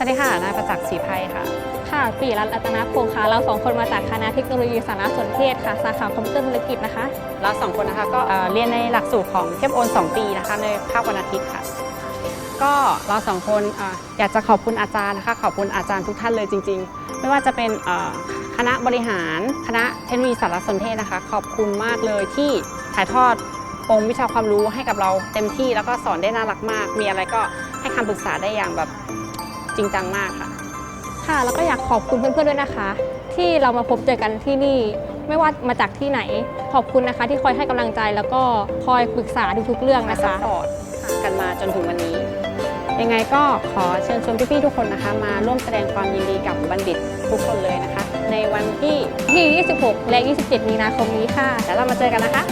สวัสดีค่ะ นายประจักษ์ศรีไพรค่ะ ค่ะปีรัตน์รัตนพงศ์ค่ะ เราสองคนมาจากคณะเทคโนโลยีสารสนเทศค่ะ สาขาคอมพิวเตอร์ธุรกิจนะคะ เราสองคนนะคะก็เอ่อเรียนในหลักสูตรของเทียบโอน 2 ปีนะคะ ในภาควันอาทิตย์ค่ะ ก็เราสองคนเอ่ออยากจะขอบคุณอาจารย์นะคะ ขอบคุณอาจารย์ทุกท่านเลยจริง ๆ ไม่ว่าจะเป็นเอ่อคณะบริหาร คณะเทคโนโลยีสารสนเทศนะคะ ขอบคุณมากเลยที่ถ่ายทอดองค์วิชาความรู้ให้กับเราเต็มที่แล้วก็สอนได้น่ารักมาก มีอะไรก็ให้คำปรึกษาได้อย่างแบบ จริงจังมากค่ะ ค่ะแล้วก็อยากขอบคุณเพื่อนๆด้วยนะคะ ที่เรามาพบเจอกันที่นี่ไม่ว่ามาจากที่ไหนขอบคุณนะคะ ที่คอยให้กำลังใจแล้วก็คอยปรึกษาทุกๆเรื่องนะคะพอร์ตกันมาจนถึงวันนี้ ยังไงก็ขอเชิญชวนพี่ๆทุกคนนะคะ มาร่วมแสดงความยินดีกับบัณฑิตทุกคนเลยนะคะ ในวันที่ที่ 26 และ 27 มีนาคมนี้ค่ะแล้วเรามาเจอกันนะคะ